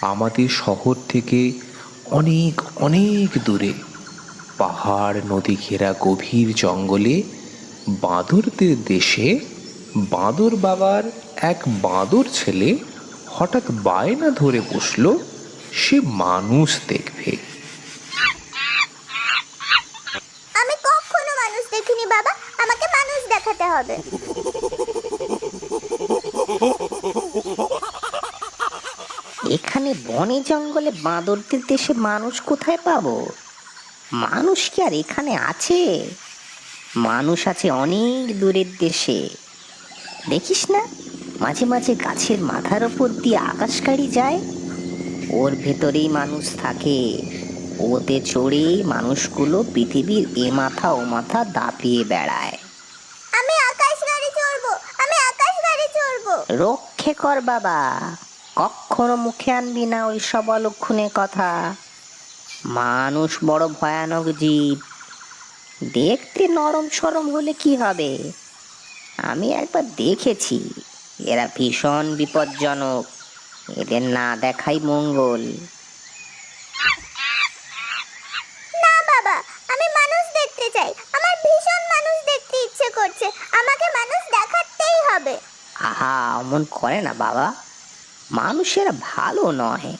আমাদের শহর থেকে অনেক অনেক দূরে। পাহাড় নদী ঘেরা গভীর জঙ্গলে বাঁদরদের দেশে বাঁদর বাবার এক বাঁদর ছেলে হঠাৎ বায়না ধরে বসল সে মানুষ দেখবে। আমি কখনো মানুষ দেখিনি বাবা আমাকে মানুষ দেখাতে হবে। এখানে বনে জঙ্গলে বাঁদরদের দেশে মানুষ কোথায় পাবো? মানুষ কি আর এখানে আছে? মানুষ আছে অনেক দূরের দেশে। দেখিস না মাঝে মাঝে গাছের মাথার ওপর দিয়ে আকাশকারি যায়। ওর ভেতরেই মানুষ থাকে। ওতে চড়েই মানুষগুলো পৃথিবীর এ মাথা ও মাথা দাপিয়ে বেড়ায়। আমি আকাশ গাড়ি চড়বো আমি আকাশ গাড়ি চড়বো। রক্ষে কর বাবা। কখনো মুখে আনবি না ওই সব অলক্ষণে কথা। মানুষ বড় ভয়ানক জীব। দেখতে নরম সরম হলে কি হবে? আমি একবার দেখেছি এরা ভীষণ বিপজ্জনক। এদের না দেখাই মঙ্গল। না বাবা আমি মানুষ দেখতে চাই। আমার ভীষণ মানুষ দেখতে ইচ্ছে করছে। আমাকে মানুষ দেখাতেই হবে। আহা অমন করে না বাবা। মানুষেরা ভালো নয়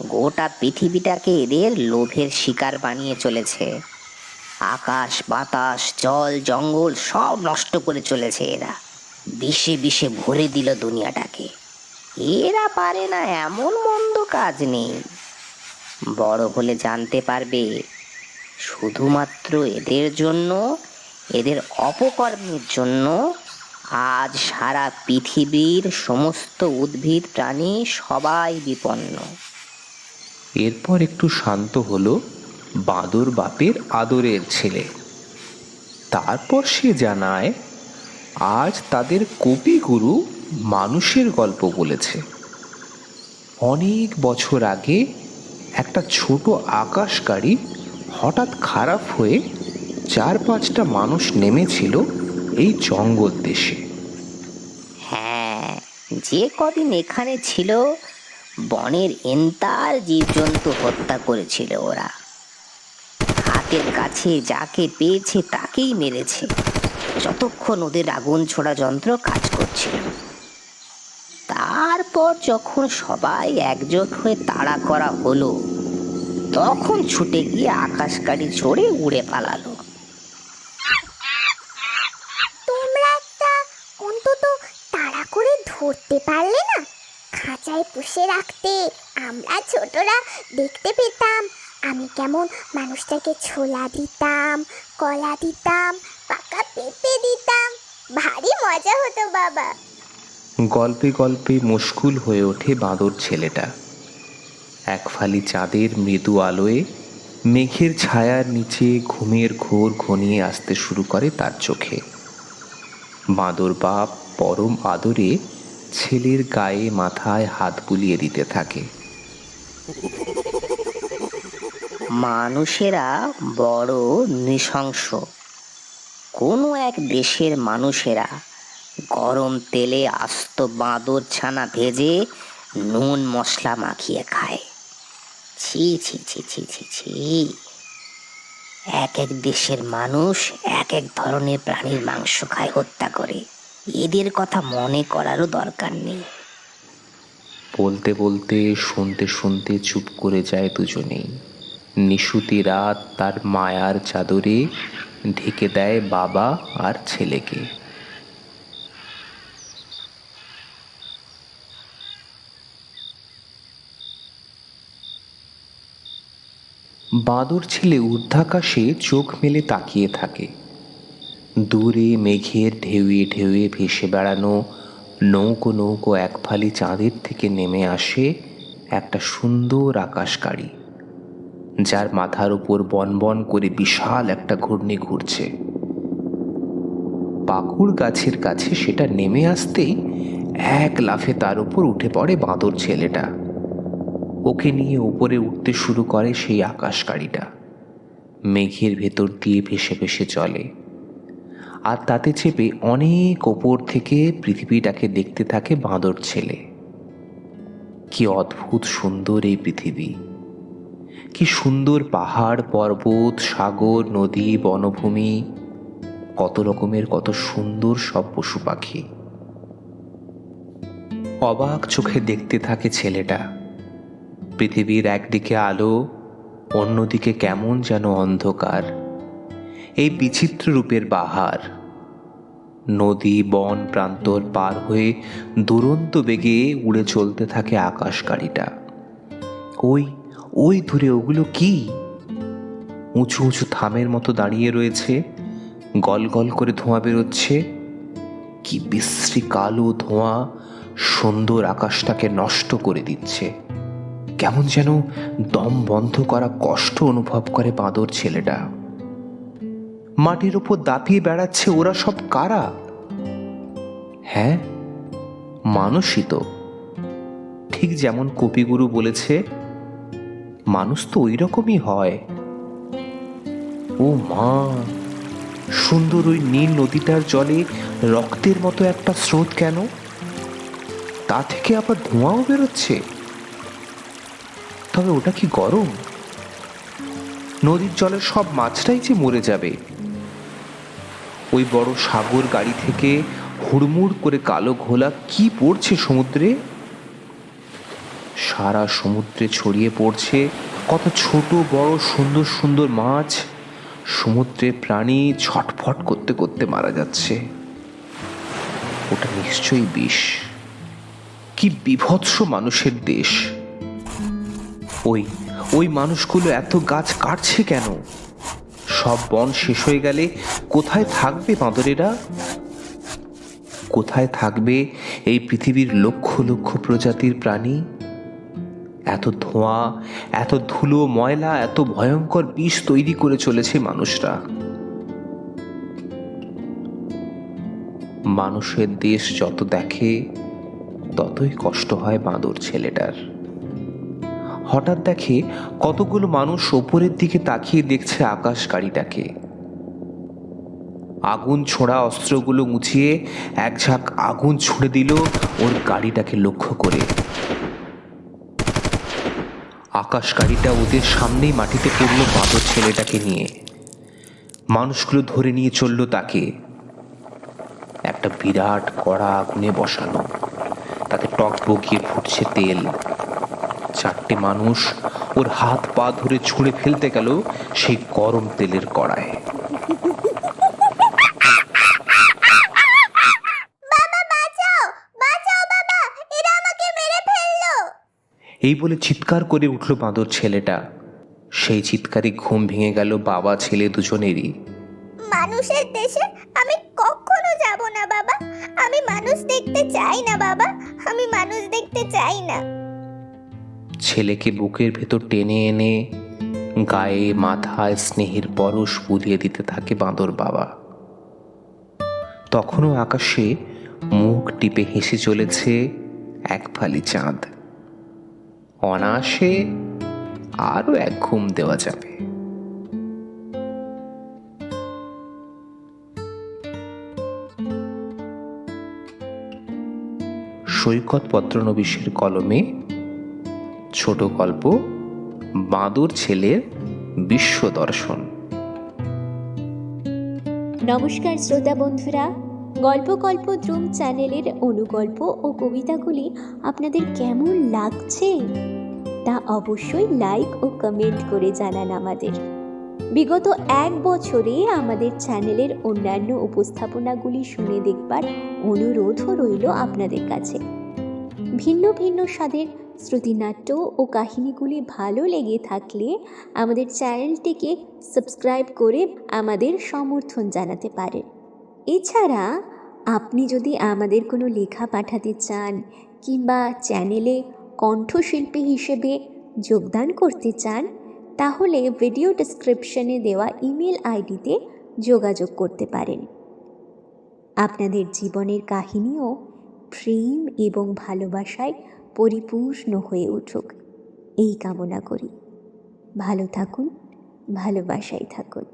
গোটা পৃথিবীটাকে এদের লোভের শিকার বানিয়ে চলেছে। আকাশ, বাতাস, জল, জঙ্গল সব নষ্ট করে চলেছে এরা। বিষে বিষে ভরে দিল দুনিয়াটাকে। এরা পারে না এমন মন্দ কাজ নেই। বড় হলে জানতে পারবে, শুধুমাত্র এদের জন্য, এদের অপকর্মের জন্য আজ সারা পৃথিবীর সমস্ত উদ্ভিদ, প্রাণী সবাই বিপন্ন। এরপর একটু শান্ত হলো বাঁদর বাপের আদরের ছেলে। তারপর সে জানায়, আজ তাদের কবিগুরু মানুষের গল্প বলেছে। অনেক বছর আগে একটা ছোট আকাশ গাড়ি হঠাৎ খারাপ হয়ে চার পাঁচটা মানুষ নেমেছিল এই জঙ্গল দেশে। হ্যাঁ যে কদিন এখানে ছিল, বনের এন্তার জীবজন্তু হত্যা করেছিল ওরা। হাতের কাছে যাকে পেয়েছে তাকেই মেরেছে। যতক্ষণ ওদের আগুন ছোড়া যন্ত্র কাজ করছিল। তারপর যখন সবাই একজোট হয়ে তাড়া করা হলো, তখন ছুটে গিয়ে আকাশ গাড়ি চড়ে উড়ে পালালো তোমরা একটা অন্তত তাড়া করে ধরতে পারলে না, খাঁচায় পুষে রাখতে আমরা ছোটরা দেখতে পেতাম। আমি কেমন মানুষটাকে ছোলা দিতাম, কলা দিতাম, পাকা পেঁপে দিতাম। ভারী মজা হতো, বাবা। গল্পে গল্পে মুশকুল হয়ে ওঠে বাঁদর ছেলেটা। এক ফালি চাঁদের মৃদু আলোয় মেঘের ছায়ার নিচে ঘুমের ঘোর ঘনিয়ে আসতে শুরু করে তার চোখে। বাঁদর বাপ পরম আদরে ছেলের গায়ে মাথায় হাত বুলিয়ে দিতে থাকে। মানুষেরা বড় নৃশংস। কোনো এক দেশের মানুষেরা গরম তেলে আস্ত বাঁদর ছানা ভেজে নুন মশলা মাখিয়ে খায়। ছি ছি ছি ছি ছি ছি। এক এক দেশের মানুষ এক এক ধরনের প্রাণীর মাংস খায়, হত্যা করে। এদের কথা মনে করারও দরকার নেই। বলতে বলতে, শুনতে শুনতে চুপ করে যায় দুজনেই। নিশুতি রাত তার মায়ার চাদরে ঢেকে দেয় বাবা আর ছেলেকে। বাঁদর ছেলে ঊর্ধ্বাকাশে চোখ মেলে তাকিয়ে থাকে। দূরে মেঘের ঢেউয়ে ঢেউয়ে ভেসে বেড়ানো নৌকো নৌকো এক ফালি চাঁদের থেকে নেমে আসে একটা সুন্দর আকাশ গাড়ি যার মাথার উপর বনবন করে বিশাল একটা ঘূর্ণি ঘুরছে। পাকুড় গাছের কাছে সেটা নেমে আসতেই এক লাফে তার উপর উঠে পড়ে বাঁদর ছেলেটা। ওকে নিয়ে উপরে উঠতে শুরু করে সেই আকাশ গাড়িটা মেঘের ভেতর দিয়ে ভেসে ভেসে চলে। আর তাতে চেপে অনেক ওপর থেকে পৃথিবীটাকে দেখতে থাকে বাঁদর ছেলে। কি অদ্ভুত সুন্দর এই পৃথিবী। কি সুন্দর পাহাড়, পর্বত, সাগর, নদী, বনভূমি। কত রকমের, কত সুন্দর সব পশু পাখি। অবাক চোখে দেখতে থাকে ছেলেটা। পৃথিবীর একদিকে আলো, অন্যদিকে কেমন যেন অন্ধকার। এই বিচিত্র রূপের বাহার। নদী, বন, প্রান্তর পার হয়ে দুরন্ত বেগে উড়ে চলতে থাকে আকাশ গাড়িটা ওই ওই দূরে ওগুলো কি? উঁচু উঁচু থামের মতো দাঁড়িয়ে রয়েছে, গল গল করে ধোঁয়া বেরোচ্ছে। কি বিশ্রী কালো ধোঁয়া সুন্দর আকাশটাকে নষ্ট করে দিচ্ছে। কেমন যেন দম বন্ধ করা কষ্ট অনুভব করে বাঁদর ছেলেটা। মাটির ওপর দাপিয়ে বেড়াচ্ছে ওরা সব কারা? হ্যাঁ মানুষই তো। ঠিক যেমন কপিগুরু বলেছে, মানুষ তো ওই রকমই হয়। ও মা, সুন্দর ওই নীল নদীটার জলে রক্তের মতো একটা স্রোত কেন? তা থেকে আবার ধোঁয়াও বেরোচ্ছে। তবে ওটা কি গরম? নদীর জলের সব মাছটাই যে মরে যাবে। ওই বড় সাগর গাড়ি থেকে হুড়মুড় করে কালো ঘোলা কি পড়ছে সমুদ্রে? সারা সমুদ্রে ছড়িয়ে পড়ছে কত ছোট, বড়, সুন্দর সুন্দর মাছ। সমুদ্রে প্রাণী ছটফট করতে করতে মারা যাচ্ছে। ওটা নিশ্চয়ই বিষ। কি বিভৎস মানুষের দেশ। ওই ওই মানুষগুলো এত গাছ কাটছে কেন? সব বন শেষ হয়ে গেলে কোথায় থাকবে বাঁদরেরা? কোথায় থাকবে এই পৃথিবীর লক্ষ লক্ষ প্রজাতির প্রাণী? এত ধোঁয়া, এত ধুলো, ময়লা, এত ভয়ঙ্কর বিষ তৈরি করে চলেছে মানুষরা। মানুষের দেশ যত দেখে, ততই কষ্ট হয় বাঁদর ছেলেটার। হঠাৎ দেখে কতগুলো মানুষ ওপরের দিকে তাকিয়ে দেখছে আকাশ গাড়িটাকে আগুন ছোড়া অস্ত্রগুলো মুছিয়ে এক ঝাঁক আগুন ছুড়ে দিল ওর গাড়িটাকে লক্ষ্য করে। আকাশ গাড়িটা ওদের সামনেই মাটিতে পড়ল বাঁদর ছেলেটাকে নিয়ে। মানুষগুলো ধরে নিয়ে চলল তাকে। একটা বিরাট কড়া আগুনে বসানো। তাতে টক বগিয়ে ফুটছে তেল। চারটে মানুষ ওর হাত পা ধরে ছুঁড়ে ফেলতে গেল সেই গরম তেলের কড়ায়। এই বলে চিৎকার করে উঠল বাঁদর ছেলেটা। সেই চিৎকারে ঘুম ভেঙে গেল বাবা ছেলে দুজনেরই। মানুষের দেশে আমি কখনো যাব না বাবা। আমি মানুষ দেখতে চাই না বাবা। আমি মানুষ দেখতে চাই না। ছেলেকে বুকের ভেতর টেনে এনে গায়ে, মাথায় স্নেহের পরশ বুলিয়ে দিতে থাকে বাঁদর বাবা। তখনও আকাশে মুখ টিপে হেসে চলেছে এক ফালি চাঁদ। অনায়াসে আরও এক ঘুম দেওয়া যাবে। সৈকত পত্রনবিশের কলমে ছোট গল্প, বাঁদর ছেলের বিশ্ব দর্শন। নমস্কার শ্রোতা বন্ধুরা, গল্প গল্প দ্রুম চ্যানেলের অনুগল্প ও কবিতাগুলি আপনাদের কেমন লাগছে? তা অবশ্যই লাইক ও কমেন্ট করে জানান আমাদের। বিগত এক বছরে আমাদের চ্যানেলের অন্যান্য উপস্থাপনাগুলি শুনে দেখবার অনুরোধও রইল আপনাদের কাছে। ভিন্ন ভিন্ন স্বাদের শ্রুতিনাট্য ও কাহিনীগুলি ভালো লেগে থাকলে আমাদের চ্যানেলটিকে সাবস্ক্রাইব করে আমাদের সমর্থন জানাতে পারেন। এছাড়া, আপনি যদি আমাদের কোনো লেখা পাঠাতে চান কিংবা চ্যানেলে কণ্ঠশিল্পী হিসেবে যোগদান করতে চান, তাহলে ভিডিও ডেসক্রিপশনে দেওয়া ইমেল আইডিতে যোগাযোগ করতে পারেন। আপনাদের জীবনের কাহিনীও প্রেম এবং ভালোবাসায় পরিপূর্ণ হয়ে উঠুক। এই কামনা করি। ভালো থাকুন ভালোবাসায় থাকুন।